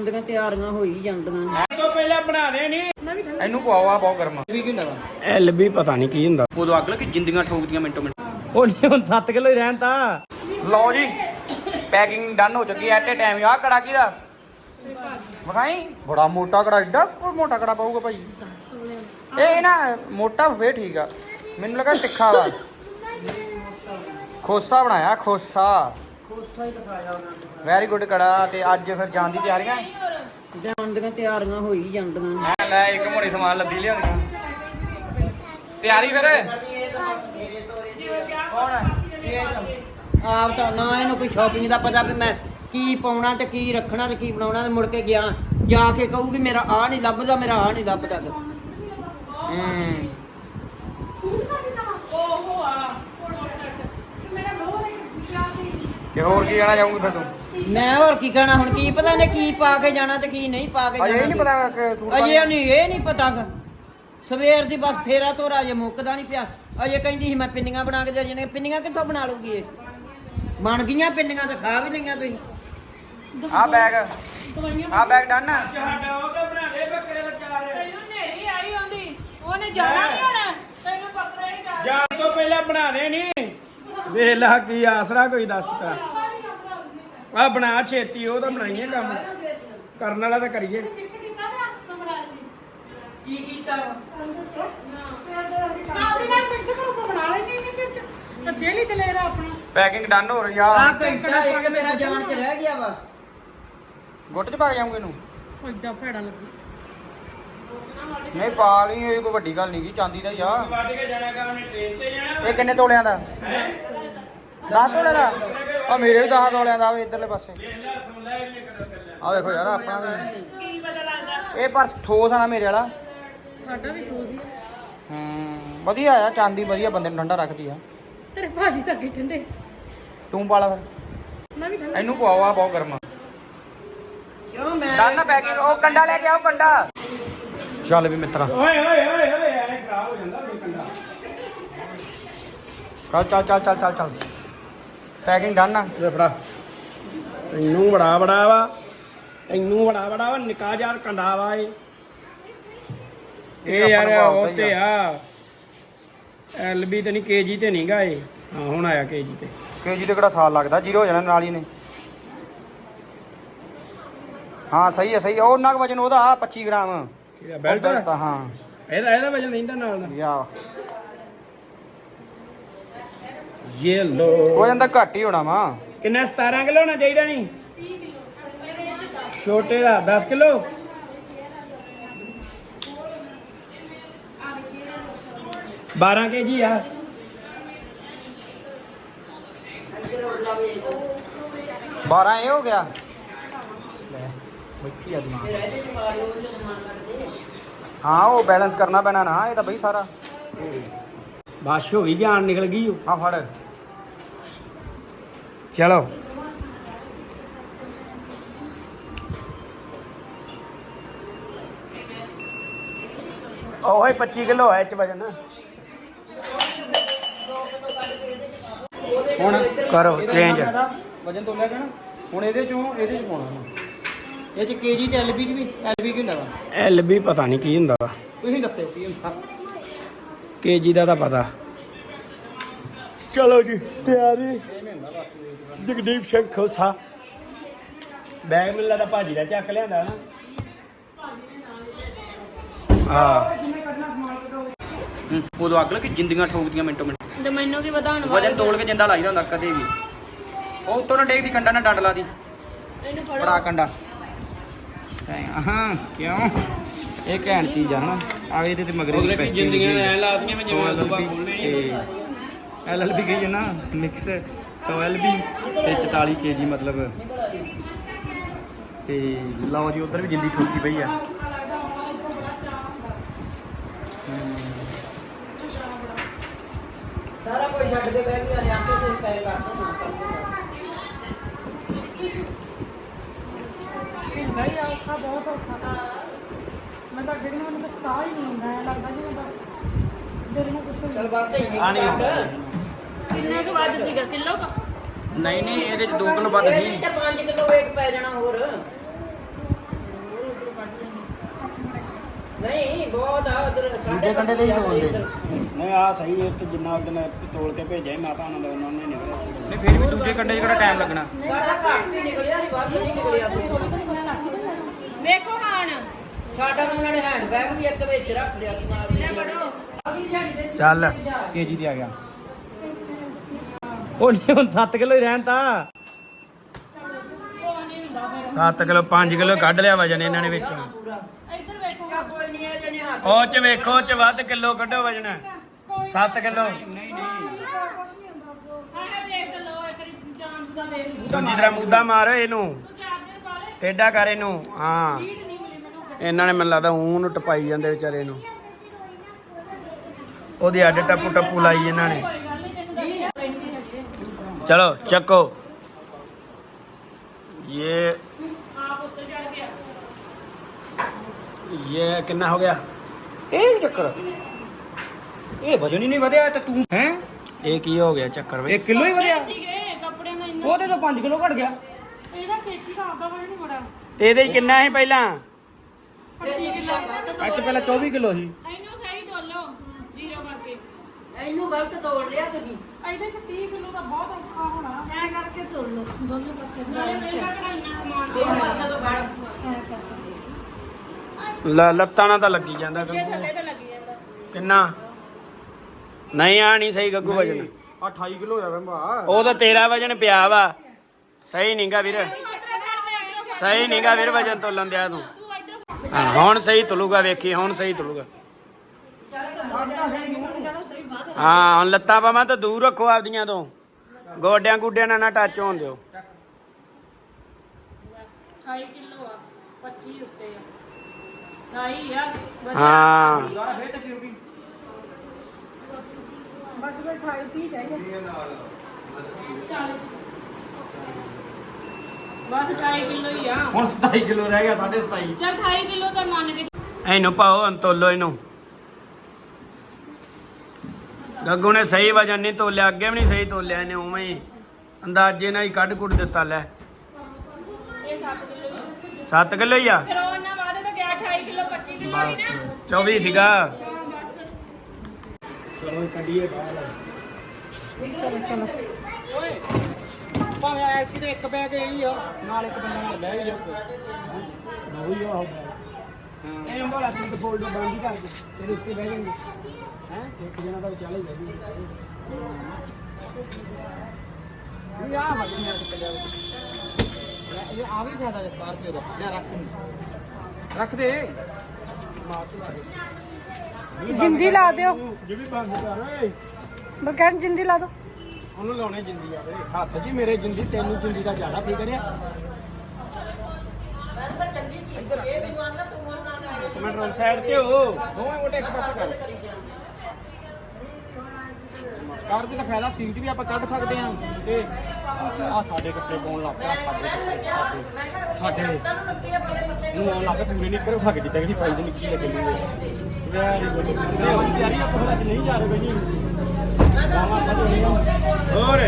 ਜਾਂਦੀਆਂ ਤਿਆਰੀਆਂ ਹੋਈ ਜਾਂਦੀਆਂ ਤੋਂ ਪਹਿਲਾਂ ਬਣਾ ਦੇ ਨਹੀਂ ਇਹਨੂੰ ਪਵਾਓ ਆ ਬਹੁਤ ਗਰਮ। ਵੀ ਕੀ ਹੁੰਦਾ ਐਲ ਵੀ ਪਤਾ ਨਹੀਂ ਕੀ ਹੁੰਦਾ। ਉਦੋਂ ਅੱਗ ਲੱਗੀ ਜਿੰਦੀਆਂ ਠੋਕਦੀਆਂ ਮਿੰਟੋ ਮਿੰਟ। ਉਹ ਨਹੀਂ ਹੁਣ 7 ਕਿਲੋ ਹੀ ਰਹਿਣ ਤਾਂ। ਲਓ ਜੀ ਪੈਕਿੰਗ ਡਨ ਹੋ ਚੁੱਕੀ ਐ ਐਟ ਟਾਈਮ ਆ ਕੜਾ ਕਿਹਦਾ? ਵਿਖਾਈ। ਬੜਾ ਮੋਟਾ ਕੜਾ ਏਡਾ ਮੋਟਾ ਕੜਾ ਪਾਊਗਾ ਭਾਈ। ਇਹ ਨਾ ਮੋਟਾ ਫੇਰ ਠੀਕ ਆ। ਮੈਨੂੰ ਲੱਗਾ ਤਿੱਖਾ ਵਾ। ਖੋਸਾ ਬਣਾਇਆ ਖੋਸਾ। ਖੋਸਾ ਹੀ ਦਿਖਾਇਆ ਉਹਨਾਂ ਨੇ। ਵੈਰੀ ਗੁੱਡ ਕੜਾ ਤੇ ਅੱਜ ਫਿਰ ਜਾਣ ਦੀ ਤਿਆਰੀਆਂ? ਜਾਂਦੀਆਂ ਤਿਆਰੀਆਂ ਹੋਈ ਜਾਂਦੀਆਂ। ਐ ਲੈ ਇੱਕ ਮੋੜੀ ਸਮਾਨ ਲੱਦੀ ਲਿਆਉਣੀ ਤਿਆਰੀ ਫਿਰ? ਕੌਣ ਹੈ ਆਪ ਤਾਂ ਨਾ ਇਹਨੂੰ ਕੋਈ ਸ਼ਾਪਿੰਗ ਦਾ ਪਤਾ ਵੀ ਮੈਂ ਕੀ ਪਾਉਣਾ ਤੇ ਕੀ ਰੱਖਣਾ ਤੇ ਕੀ ਬਣਾਉਣਾ ਤੇ ਮੁੜ ਕੇ ਗਿਆ। ਜਾ ਕੇ ਕਹੂਗੀ ਮੇਰਾ ਆ ਨਹੀਂ ਲੱਭਦਾ ਮੇਰਾ ਆ ਨਹੀਂ ਲੱਭਦਾ। ਹੂੰ। ਤੇ ਹੋਰ ਕੀ ਕਹਿਣਾ ਚਾਹੂੰਗੀ ਫਿਰ ਤੂੰ? ਮੈਂ ਹੋਰ ਕੀ ਕਹਿਣਾ ਹੁਣ ਕੀ ਪਤਾ ਨੇ ਕੀ ਪਾ ਕੇ ਜਾਣਾ ਤੇ ਕੀ ਨਹੀਂ ਪਾ ਕੇ ਅਜੇ ਇਹ ਨਹੀਂ ਜਾਣਾ ਪਤਾ ਕਿ ਸੂਟ ਅਜੇ ਨਹੀਂ ਇਹ ਨਹੀਂ ਪਤਾ ਗਾ। ਸਵੇਰ ਦੀ ਬਸ ਫੇਰਾ ਤੋਰਾ ਅਜੇ ਮੁੱਕਦਾ ਨਹੀਂ ਪਿਆ। ਅਜੇ ਕਹਿੰਦੀ ਸੀ ਮੈਂ ਪਿੰਨੀਆਂ ਬਣਾ ਕੇ ਦੇ ਜਣੇ ਪਿੰਨੀਆਂ ਕਿੱਥੋਂ ਬਣਾ ਲੂਗੀ ਇਹ? ਬਣ ਗਈਆਂ ਪਿੰਨੀਆਂ ਤਾਂ ਖਾ ਵੀ ਲਈਆਂ ਤੁਸੀਂ। ਆ ਬੈਗ ਆ ਬੈਗ ਡਨ। ਸਾਡਾ ਉਹ ਤਾਂ ਬਣਾ ਦੇ ਬੱਕਰੇ ਦਾ ਚਾਰ ਤੈਨੂੰ ਨੇਰੀ ਆਈ ਆਉਂਦੀ। ਉਹਨੇ ਜਾਣਾ ਨਹੀਂ ਹੁਣ। ਤੈਨੂੰ ਪਕੜਾ ਹੀ ਜਾ ਜਾਣ ਤੋਂ ਪਹਿਲਾਂ ਬਣਾ ਦੇ ਨਹੀਂ। ਵੇਖ ਲਾ ਕੀ ਆਸਰਾ ਕੋਈ ਦੱਸ ਤਾ ਆ ਬਣਾ ਛੇਤੀ ਉਹ ਤਾਂ ਬਣਾਈਏ ਕੰਮ। ਕਰਨ ਵਾਲਾ ਤਾਂ ਕਰੀਏ। ਮਿਕਸ ਕੀਤਾ ਨਾ ਮੈਂ ਬਣਾ ਲਈ ਕੀ ਕੀਤਾ ਨਾਲ ਦੀ ਨਾਲ ਮਿਕਸ ਕਰੋ ਮੈਂ ਬਣਾ ਲਈ ਨਹੀਂ ਕਿ ਤੇ ਦਿਲ ਹੀ ਦਲੇਰਾ ਆਪਣਾ। ਪੈਕਿੰਗ ਡਨ ਹੋ ਰਹੀ ਆ। ਆ ਘੰਟਾ ਇੱਕ ਮੇਰਾ ਜਾਨ ਚ ਰਹਿ ਗਿਆ ਵਾ। ਗੁੱਟ ਚ ਪਾ ਕੇ ਜਾਊਂਗੇ ਇਹਨੂੰ? ਐਡਾ ਭੈੜਾ ਲੱਗੂ। ਨਹੀਂ ਪਾ ਲਈ ਇਹ ਕੋਈ ਵੱਡੀ ਗੱਲ ਨਹੀਂ ਕੀ ਚਾਂਦੀ ਦਾ ਹੀ ਆ। ਵੱਢ ਕੇ ਜਾਣਾ ਕੰਮ ਨੇ ਟ੍ਰੇਨ ਤੇ ਜਾਣਾ ਇਹ ਕਿੰਨੇ ਤੋਲਿਆਂ ਦਾ? 10 ਤੋਲਿਆਂ ਦਾ? ਆ ਮੇਰੇ ਵੀ 10 ਤੋਲਿਆਂ ਦਾ ਵੇ ਇਧਰਲੇ ਪਾਸੇ। ਆ ਵੇਖੋ ਯਾਰ ਆਪਣਾ ਵੀ। ਇਹ ਪਰ ਠੋਸ ਆ ਨਾ ਮੇਰੇ ਵਾਲਾ। ਸਾਡਾ ਵੀ ਖੋਸ ਹੀ ਹੂੰ ਵਧੀਆ ਆ ਚਾਂਦੀ ਵਧੀਆ ਬੰਦੇ ਨੂੰ ਠੰਡਾ ਰੱਖਦੀ ਆ। ਤੇਰੇ ਭਾਜੀ ਤਾਂ ਅੱਗੇ ਠੰਡੇ। ਤੂੰ ਪਾ ਲਾ ਫਿਰ। ਮੈਂ ਵੀ ਠੰਡਾ। ਇਹਨੂੰ ਪਵਾਓ ਆ ਬਹੁਤ ਗਰਮ ਆ। ਕਿਉਂ ਮੈਂ ਨਾ ਪੈਕਿੰਗ ਉਹ ਕੰਡਾ ਲੈ ਕੇ ਆਓ ਕੰਡਾ। ਚੱਲ ਵੀ ਮਿੱਤਰਾ। ਓਏ ਓਏ ਓਏ ਓਏ ਐ ਖਰਾਬ ਹੋ ਜਾਂਦਾ ਵੀ ਕੰਡਾ। ਚੱਲ ਚੱਲ ਚੱਲ ਚੱਲ ਚੱਲ ਚੱਲ। ਪੈਕਿੰਗ ਡਨ ਆ? ਲੈ ਫੜਾ। ਇਹਨੂੰ ਬੜਾ ਬੜਾ ਵਾ ਇਹਨੂੰ ਬੜਾ ਬੜਾ ਵਾ ਨਿਕਾ ਯਾਰ ਕੰਡਾ ਵਾ ਇਹ। ਇਹ ਯਾਰ ਉਹ ਤੇ ਆ। ਐਲਬੀ ਤੇ ਨਹੀਂ ਕੇਜੀ ਤੇ ਨਹੀਂਗਾ ਇਹ। ਹਾਂ ਹੁਣ ਆਇਆ ਕੇਜੀ ਤੇ। ਕੇਜੀ ਤੇ ਕਿਹੜਾ ਸਾਲ ਲੱਗਦਾ? ਜ਼ੀਰੋ ਹੋ ਜਾਣਾ ਨਾਲ ਹੀ ਨੇ। ਹਾਂ ਸਹੀ ਹੈ ਸਹੀ ਹੈ ਉਹ ਉਹਨਾਂ ਵਜਨ ਉਹਦਾ ਆ 25 ਗ੍ਰਾਮ। ਬੈਲਟ ਹਾਂ। ਇਹਦਾ ਇਹਦਾ ਵਜਨ ਨਹੀਂ ਦਾ ਨਾਲ ਦਾ। ਯਾ। ਇਹ ਲੋ ਵਜਨ ਤਾਂ ਘੱਟ ਹੀ ਹੋਣਾ ਵਾ। ਕਿੰਨਾ 17 ਕਿਲੋ ਹੋਣਾ ਚਾਹੀਦਾ ਨਹੀਂ ਛੋਟੇ ਦਾ 10 ਕਿਲੋ? ਬਾਰਾਂ ਕੇ ਜੀ ਆ। 12 ਇਹ ਹੋ ਗਿਆ। ਬੱਚੀ ਆ ਦਿਮਾਗ। ਹਾਂ ਉਹ ਬੈਲੈਂਸ ਕਰਨਾ ਪੈਣਾ ਨਾ ਇਹ ਤਾਂ ਬਈ ਸਾਰਾ। ਬਾਸ਼ ਹੋ ਗਈ ਜਾਨ ਨਿਕਲ ਗਈ। ਆ ਫੜ। ਚਲੋ। ਓਏ 25 ਕਿਲੋ ਹੈ ਚ ਵਜਨ। ਹੁਣ ਕਰੋ ਚੇਂਜ ਵਜਨ ਤੋਂ ਲੈ ਕੇ ਨਾ ਹੁਣ ਇਹਦੇ ਚੋਂ ਇਹਦੇ ਚ ਪਾਉਣਾ। ਇਹ ਚ ਕੇਜੀ ਤੇ ਐਲਬੀ ਵੀ ਐਲਬੀ ਕੀ ਹੁੰਦਾ ਵਾ? ਐਲ ਵੀ ਪਤਾ ਨਹੀਂ ਕੀ ਹੁੰਦਾ ਵਾ। ਤੁਸੀਂ ਦੱਸੋ ਕੀ ਹੁੰਦਾ। ਕੇਜੀ ਦਾ ਤਾਂ ਪਤਾ। ਚਲੋ ਜੀ ਤਿਆਰੀ। ਜਗਦੀਪ ਸਿੰਘ ਖੋਸਾ। ਬੈਗ ਮਿਲਦਾ ਤਾਂ ਭਾਜੀ ਦਾ ਚੱਕ ਲਿਆਂਦਾ ਨਾ। ਹਾਂ। ਉਦੋਂ ਅੱਗ ਲੱਗੀ ਜਿੰਦੀਆਂ ਠੋਕਦੀਆਂ ਮਿੰਟੋ ਮਿੰਟ। ਤੇ ਮੈਨੂੰ ਕੀ ਪਤਾ ਹੁਣ ਵਜਨ ਤੋਲ ਕੇ ਜਿੰਦਾ ਲਾਈਦਾ ਹੁੰਦਾ ਕਦੇ ਵੀ। ਉਹ ਉੱਤੋਂ ਨਾ ਡੇਗਦੀ ਕੰਡਾ ਨਾ ਡੰਡ ਲਾ ਦੀ। ਇਹਨੂੰ ਫੜੋ। ਬੜਾ ਕੰਡਾ। ਹਾਂ ਕਿਉਂ? ਇਹ ਘੈਂਟ ਚੀਜ਼ ਆ ਹਨਾ ਆ ਇਹਦੇ ਤੇ ਮਗਰੇ ਉਹਦੇ ਕੀ ਜ਼ਿੰਦਗੀਆਂ ਐ ਲਾਦੀਆਂ ਮੈਂ ਜਿਵੇਂ ਐਲ ਦੁਬਾ ਖੋਲਣੇ ਐਲ ਐਲ ਬੀ ਗਈ ਹੈ ਨਾ ਮਿਕਸ 100 ਐਲ ਬੀ ਤੇ 44 ਕੇਜੀ ਮਤਲਬ। ਤੇ ਲਓ ਜੀ ਉਧਰ ਵੀ ਜਿੰਦੀ ਠੋਕੀ ਪਈ ਆ। ਸਾਰਾ ਕੁਝ ਛੱਡ ਕੇ ਬਹਿ ਗਿਆ ਨੇ ਆਪੇ ਤੇ ਪੈਰ ਕਰ ਦੋ ਨਾ ਕਰ ਦੋ ਔਖਾ ਬਹੁਤ ਔਖਾ। ਮੈਂ ਤਾਂ ਜਿਹੜੀ ਮੈਨੂੰ ਤਾਂ ਸਾਹ ਹੀ ਨਹੀਂ ਆਉਂਦਾ ਲੱਗਦਾ ਜਿਵੇਂ ਬਸ। ਦਿਲ ਨੂੰ ਕੁਝ ਚਲ ਬਾਤ ਹੀ ਨਹੀਂ ਆਣੀ ਕਿੰਨਾ ਕੁ ਵੱਧ ਸੀਗਾ? ਕਿਲੋ ਕੁ? ਨਹੀਂ ਨਹੀਂ ਇਹਦੇ ਚ 2 ਕਿਲੋ ਵੱਧ ਸੀ। ਤਾਂ 5 ਕਿਲੋ weight ਪੈ ਜਾਣਾ ਹੋਰ। ਨਹੀਂ ਬਹੁਤ ਆ ਉਧਰ ਦੂਜੇ ਕੰਡੇ ਤੇ ਹੀ ਤੋਲਦੇ। ਨਹੀਂ ਆ ਸਹੀ ਹੈ ਕਿ ਜਿੰਨਾ ਉਹਨੇ ਤੋਲ ਕੇ ਭੇਜਿਆ ਸੀ ਮਾਤਾ ਉਹਨਾਂ ਦਾ ਉਹਨਾਂ ਨੇ ਨਿਕਲਿਆ ਨਹੀਂ ਫਿਰ ਵੀ ਦੂਜੇ ਕੰਡੇ 'ਚ ਕਿਹੜਾ ਟਾਈਮ ਲੱਗਣਾ? ਸਾਡਾ ਘੱਟ ਹੀ ਨਿਕਲਿਆ ਸੀ ਵੱਧ ਨਹੀਂ ਨਿਕਲਿਆ ਸੀ। ਵੇਖੋ ਹਾਣ। ਸਾਡਾ ਤਾਂ ਉਹਨਾਂ ਨੇ ਹੈਂਡ ਬੈਗ ਵੀ ਇੱਕ ਵਿੱਚ ਰੱਖ ਲਿਆ ਸੀ ਨਾਲ ਚੱਲ। ਤੇਜੀ ਤੇ ਆ ਗਿਆ। ਉਹ ਨਹੀਂ, ਹੁਣ 7 ਕਿਲੋ ਹੀ ਰਹਿਣ ਤਾਂ। 7 ਕਿਲੋ 5 ਕਿਲੋ ਕੱਢ ਲਿਆ ਵਜਨ ਇਹਨਾਂ ਨੇ ਵਿੱਚ। ਉਹ ਚ ਵੇਖੋ, ਉਹ ਚ ਵੱਧ ਕਿਲੋ ਕੱਢੋ ਵਜਨ 7 ਕਿਲੋ। ਦੂਜੀ ਤਰ੍ਹਾਂ ਮੁੱਦਾ ਮਾਰ ਇਹਨੂੰ। ਟੇਡਾ ਕਰ ਇਹਨੂੰ, ਹਾਂ। ਇਹਨਾਂ ਨੇ ਮੈਨੂੰ ਲੱਗਦਾ ਊਂ ਨੂੰ ਟਪਾਈ ਜਾਂਦੇ ਵਿਚਾਰੇ ਨੂੰ। ਉਹਦੀ ਅੱਡ ਟੱਪੂ ਟੱਪੂ ਲਾਈ ਇਹਨਾਂ ਨੇ ਕੋਈ ਗੱਲ ਨਹੀਂ ਤੈਨੂੰ ਦੱਸਿਆ ਪੈਂਤੀ ਹੈਗੇ ਚਲੋ ਚੱਕੋ। ਇਹ ਆਪ ਉੱਤੇ ਚੜ ਗਿਆ ਇਹ ਕਿੰਨਾ ਹੋ ਗਿਆ? ਇਹ ਕੀ ਚੱਕਰ। ਇਹ ਵਜਨ ਹੀ ਨਹੀਂ ਵਧਿਆ ਤੇ ਤੂੰ ਹੈ? ਇਹ ਕੀ ਹੋ ਗਿਆ ਚੱਕਰ ਵੇ 1 ਕਿਲੋ ਹੀ ਵਧਿਆ। ਸੀਗੇ ਕੱਪੜਿਆਂ ਦਾ ਇੰਨਾ। ਉਹਦੇ ਤੋਂ 5 ਕਿਲੋ ਘਟ ਗਿਆ। ਇਹਦਾ ਖੇਤੀ ਦਾ ਆਪਦਾ ਬਣ ਨਹੀਂ ਬੜਾ। ਤੇ ਇਹਦੇ 'ਚ ਕਿੰਨਾ ਸੀ ਪਹਿਲਾਂ? 25 ਕਿਲੋ। ਅੱਜ ਪਹਿਲਾਂ 24 ਕਿਲੋ ਸੀ ਇਹਨੂੰ ਸਹੀ ਤੋਲੋ ਜ਼ੀਰੋ ਕਰਕੇ ਇਹਨੂੰ ਗਲਤ ਤੋੜ ਲਿਆ ਤੁਸੀਂ। ਇਹਦੇ ਚ 30 ਕਿਲੋ ਦਾ ਬਹੁਤ ਔਖਾ ਹੋਣਾ। ਐ ਕਰਕੇ ਤੋਲ ਲਓ। ਦੋਨੋਂ ਪਾਸੇ ਨਾਲੇ ਮੇਰਾ ਕਿਹੜਾ ਇੰਨਾ ਸਮਾਨ ਦੋ ਪਾਸੇ ਤੋਂ ਕਰਕੇ ਲ- ਲੱਤਾਂ ਨਾਲ ਤਾਂ ਲੱਗੀ ਜਾਂਦਾ ਜੇ ਗੱਗੂ। ਥੱਲੇ ਤਾਂ ਲੱਗੀ ਜਾਂਦਾ। ਕਿੰਨਾ? ਨਹੀਂ ਆ ਨਹੀਂ ਸਹੀ ਗੱਗੂ ਵਜਨ 28 ਕਿਲੋ ਹੋਇਆ ਵਾ ਭਾ। ਉਹ ਤਾਂ ਤੇਰਾ ਵਜਨ ਪਿਆ ਵਾ। ਸਹੀ ਨਹੀਂਗਾ ਵੀਰ। ਸਹੀ ਨਹੀਂਗਾ ਵੀਰ ਵਜਨ ਤੋਲਣ ਦਿਆ ਤੂੰ। ਹਾਂ ਹੁਣ ਸਹੀ ਤੁਲੂਗਾ ਵੇਖੀ ਹੁਣ ਸਹੀ ਤੁਲੂਗਾ। ਹਾਂ ਹੁਣ ਲੱਤਾਂ ਪਾਵਾਂ ਤਾਂ ਦੂਰ ਰੱਖੋ ਆਪਦੀਆਂ ਤੋਂ। ਗੋਡਿਆਂ ਗੁੱਡਿਆਂ ਨਾਲ ਨਾ ਟੱਚ ਹੋਣ ਦਿਓ। 28 ਕਿਲੋ ਆ 25 ਉੱਤੇ ਆ। 28 ਆ ਵਧੀਆ। ਹਾਂ। ਦੁਬਾਰਾ ਫੇਰ ਚੱਕੀ ਰੁਕੀ ਬਸ 28 ਕਿਲੋ ਹੀ ਆ। ਹੁਣ 27 ਕਿਲੋ ਰਹਿ ਗਿਆ 27.5 ਚੱਲ 28 ਕਿਲੋ ਤਾਂ ਮੰਨ ਕੇ ਇਹਨੂੰ ਪਾਓ ਹੁਣ ਤੋਲੋ ਇਹਨੂੰ। ਗੱਗੂ ਨੇ ਸਹੀ ਵਜਨ ਨਹੀਂ ਤੋਲਿਆ ਅੱਗੇ ਵੀ ਨਹੀਂ ਸਹੀ ਤੋਲਿਆ ਇਹਨੇ ਉਵੇਂ ਹੀ ਅੰਦਾਜ਼ੇ ਨਾਲ ਹੀ ਕੱਢ ਕੁੱਟ ਦਿੱਤਾ ਲੈ। ਇਹ 7 ਕਿਲੋ ਹੀ 7 ਕਿਲੋ ਹੀ ਆ? ਫਿਰ ਉਹ ਨਾ ਵਾਦੇ ਤਾਂ ਗਿਆ 28 ਕਿਲੋ 25 ਕਿਲੋ ਹੀ ਬਸ ਨਾ। 24 ਸੀਗਾ। ਚਲੋ ਕੱਢੀਏ ਬਾਹਰ। ਭਾਵੇਂ ਐਸੀ ਤੇ ਇੱਕ ਬੈਗ ਇਹੀ ਆ। ਨਾਲ ਇੱਕ ਬੰਦਾ ਨਾਲ ਬਹਿ ਹੀ ਜਾਊਗਾ ਨਾ ਹੋਈ ਆ ਹਾਂ ਇਹ ਵਾਲਾ ਸੀਟ ਫੋਲਡ ਬੰਦ ਹੀ ਕਰ ਦੇ ਤੇਰੇ ਉੱਤੇ ਬਹਿ ਜਾਣਗੇ ਹੈ? ਇੱਕ ਜਣਾ ਤਾਂ ਚੱਲ ਹੀ ਜਾਊਗੀ ਆ ਵੱਡੀ ਨਾਲ ਚੱਲਿਆ ਇਹ ਆ ਵੀ ਫਾਇਦਾ ਇਸ ਸਕਾਰਪੀਓ ਦਾ ਲੈ ਰੱਖ ਰੱਖ ਦੇ। ਜਿੰਦੀ ਲਾ ਦਿਓ। ਜਿਵੇਂ ਬੰਦ ਕਰ ਓਏ। ਮੈਂ ਕਹਿਣ ਜਿੰਦੀ ਲਾ ਦਿਓ। ਉਹਨੂੰ ਲਾਉਣੇ ਜਿੰਦੀ ਆ ਵੇ ਹੱਥ 'ਚ ਮੇਰੇ ਜਿੰਦੀ ਤੈਨੂੰ ਜਿੰਦੀ ਦਾ ਜ਼ਿਆਦਾ ਫਿਕਰ ਆ। ਨਾ ਆਇਆ ਸਾਈਡ ਤੇ ਹੋ। ਦੋਵੇਂ ਮੋਟੇ ਇੱਕ ਪਾਸੇ ਕਰ। ਕਾਰ ਦੀ ਤਾਂ ਫਾਇਦਾ, ਸੀਟ ਵੀ ਆਪਾਂ ਕੱਢ ਸਕਦੇ ਹਾਂ। ਤੇ ਆ ਸਾਡੇ ਕੱਪੜੇ ਪਾਉਣ ਲੱਗ ਪਿਆ, ਸਾਡੇ ਕੱਪੜੇ, ਸਾਡੇ ਨੂੰ ਆਉਣ ਲੱਗ ਪਿਆ ਪੂਰੇ ਨਹੀਂ ਕਰੋ ਫੱਕ ਦਿੱਤਾ ਕਿ ਪ੍ਰਾਈਜ਼ ਨਿੱਕੀ ਲੱਗੇ ਨੇ ਵੈਰੀ ਗੁੱਡ ਯਾਰੀ ਆਪਾਂ ਅੱਜ ਨਹੀਂ ਜਾ ਰਹੇ ਬਈ ਹੋਰ।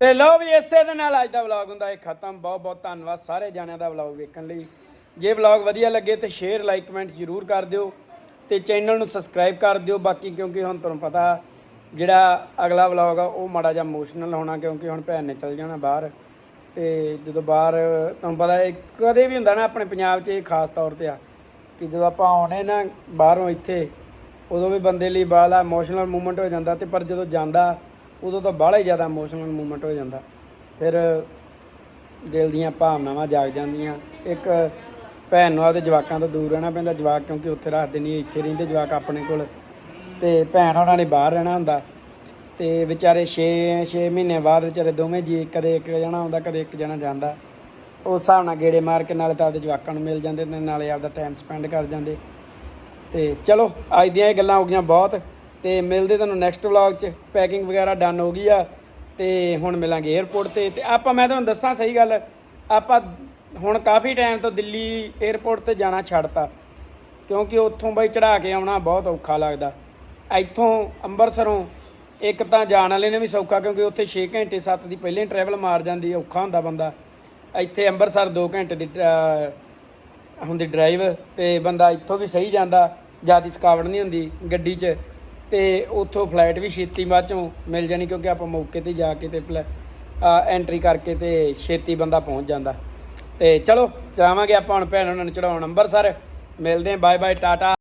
ਤੇ ਲਓ ਵੀ ਇਸੇ ਦੇ ਨਾਲ ਅੱਜ ਦਾ ਵਲੌਗ ਹੁੰਦਾ ਹੈ, ਖਤਮ। ਬਹੁਤ ਬਹੁਤ ਧੰਨਵਾਦ ਸਾਰੇ ਜਾਣਿਆਂ ਦਾ ਵਲੌਗ ਵੇਖਣ ਲਈ। ਜੇ ਵਲੌਗ ਵਧੀਆ ਲੱਗੇ ਤੇ ਸ਼ੇਅਰ ਲਾਈਕ ਕਮੈਂਟ ਜ਼ਰੂਰ ਕਰ ਦਿਓ ਤੇ ਚੈਨਲ ਨੂੰ ਸਬਸਕ੍ਰਾਈਬ ਕਰ ਦਿਓ। ਬਾਕੀ ਕਿਉਂਕਿ ਹੁਣ ਤੁਹਾਨੂੰ ਪਤਾ ਜਿਹੜਾ ਅਗਲਾ ਵਲੌਗ ਆ, ਉਹ ਮਾੜਾ ਜਿਹਾ ਇਮੋਸ਼ਨਲ ਹੋਣਾ ਕਿਉਂਕਿ ਹੁਣ ਭੈਣ ਨੇ ਚੱਲ ਜਾਣਾ ਬਾਹਰ ਤੇ ਜਦੋਂ ਬਾਹਰ, ਤੁਹਾਨੂੰ ਪਤਾ ਇਹ ਕਦੇ ਵੀ ਹੁੰਦਾ ਨਾ ਆਪਣੇ ਪੰਜਾਬ 'ਚ ਇਹ ਖਾਸ ਤੌਰ ਤੇ ਆ ਕਿ ਜਦੋਂ ਆਪਾਂ ਆਉਣੇ ਨਾ ਬਾਹਰੋਂ ਇੱਥੇ, ਉਦੋਂ ਵੀ ਬੰਦੇ ਲਈ ਬਾਹਲਾ ਇਮੋਸ਼ਨਲ ਮੂਵਮੈਂਟ ਹੋ ਜਾਂਦਾ ਤੇ ਪਰ ਜਦੋਂ ਜਾਂਦਾ, ਉਦੋਂ ਤਾਂ ਬਾਹਲਾ ਹੀ ਜ਼ਿਆਦਾ ਇਮੋਸ਼ਨਲ ਮੂਵਮੈਂਟ ਹੋ ਜਾਂਦਾ। ਫਿਰ ਦਿਲ ਦੀਆਂ ਭਾਵਨਾਵਾਂ ਜਾਗ ਜਾਂਦੀਆਂ। ਇੱਕ ਭੈਣ ਨੂੰ ਆਪਦੇ ਜਵਾਕਾਂ ਤੋਂ ਦੂਰ ਰਹਿਣਾ ਪੈਂਦਾ, ਜਵਾਕ ਕਿਉਂਕਿ ਉੱਥੇ ਰੱਖਦੇ ਨਹੀਂ ਇੱਥੇ ਰਹਿੰਦੇ ਜਵਾਕ ਆਪਣੇ ਕੋਲ। ਤੇ ਭੈਣ ਉਹਨਾਂ ਨੇ ਬਾਹਰ ਰਹਿਣਾ ਹੁੰਦਾ। ਤੇ ਵਿਚਾਰੇ 6 6 ਮਹੀਨੇ ਬਾਅਦ ਵਿਚਾਰੇ ਦੋਵੇਂ ਜੀ ਕਦੇ ਇੱਕ ਜਣਾ ਆਉਂਦਾ, ਕਦੇ ਇੱਕ ਜਣਾ ਜਾਂਦਾ। ਉਸ ਹਿਸਾਬ ਨਾਲ ਗੇੜੇ ਮਾਰ ਕੇ ਨਾਲੇ ਤਾਂ ਆਪਦੇ ਜਵਾਕਾਂ ਨੂੰ ਮਿਲ ਜਾਂਦੇ ਤੇ ਨਾਲੇ ਆਪਦਾ ਟਾਈਮ ਸਪੈਂਡ ਕਰ ਜਾਂਦੇ। ਤੇ ਚਲੋ, ਅੱਜ ਦੀਆਂ ਇਹ ਗੱਲਾਂ ਹੋ ਗਈਆਂ ਬਹੁਤ। ਤੇ ਮਿਲਦੇ ਤੁਹਾਨੂੰ ਨੈਕਸਟ ਵਲੌਗ 'ਚ। ਪੈਕਿੰਗ ਵਗੈਰਾ ਡਨ ਹੋ ਗਈ ਆ। ਤੇ ਹੁਣ ਮਿਲਾਂਗੇ 에어ਪੋਰਟ ਤੇ। ਤੇ ਆਪਾਂ, ਮੈਂ ਤੁਹਾਨੂੰ ਦੱਸਾਂ ਸਹੀ ਗੱਲ। ਆਪਾਂ ਹੁਣ ਕਾਫੀ ਟਾਈਮ ਤੋਂ ਦਿੱਲੀ 에ਅਰਪੋਰਟ ਤੇ ਜਾਣਾ ਛੱਡਤਾ। ਕਿਉਂਕਿ ਉੱਥੋਂ ਬਾਈ ਚੜਾ ਕੇ ਆਉਣਾ ਬਹੁਤ ਔਖਾ ਲੱਗਦਾ। ਇੱਥੋਂ ਅੰਮ੍ਰਿਤਸਰੋਂ ਇੱਕ ਤਾਂ ਜਾਣ ਵਾਲੇ ਨੇ ਵੀ ਸੌਖਾ, ਕਿਉਂਕਿ ਉੱਥੇ 6 ਘੰਟੇ 7 ਦੀ ਪਹਿਲੇ ਟਰੈਵਲ ਮਾਰ ਜਾਂਦੀ ਔਖਾ ਹੁੰਦਾ ਬੰਦਾ। ਇੱਥੇ ਅੰਮ੍ਰਿਤਸਰ 2 ਘੰਟੇ ਦੀ ਹੁੰਦੀ ਡਰਾਈਵ ਤੇ ਬੰਦਾ ਇੱਥੋਂ ਵੀ ਸਹੀ ਜਾਂਦਾ, ਜ਼ਿਆਦਾ ਥਕਾਵਟ ਨਹੀਂ ਹੁੰਦੀ ਗੱਡੀ 'ਚ। ਤੇ ਉੱਥੋਂ ਫਲਾਈਟ ਵੀ ਛੇਤੀ ਬਾਅਦ ਚੋਂ ਮਿਲ ਜਾਣੀ, ਕਿਉਂਕਿ ਆਪਾਂ ਮੌਕੇ ਤੇ ਜਾ ਕੇ ਤੇ ਐਂਟਰੀ ਕਰਕੇ ਤੇ ਛੇਤੀ ਬੰਦਾ ਪਹੁੰਚ ਜਾਂਦਾ। ਤੇ ਚਲੋ ਚਲਾਵਾਂਗੇ ਆਪਾਂ ਹੁਣ ਭੈਣ ਉਹਨਾਂ ਨੂੰ ਚੜਾਉਣ ਅੰਬਰਸਰ, ਮਿਲਦੇ ਆ ਬਾਏ ਬਾਏ ਟਾਟਾ।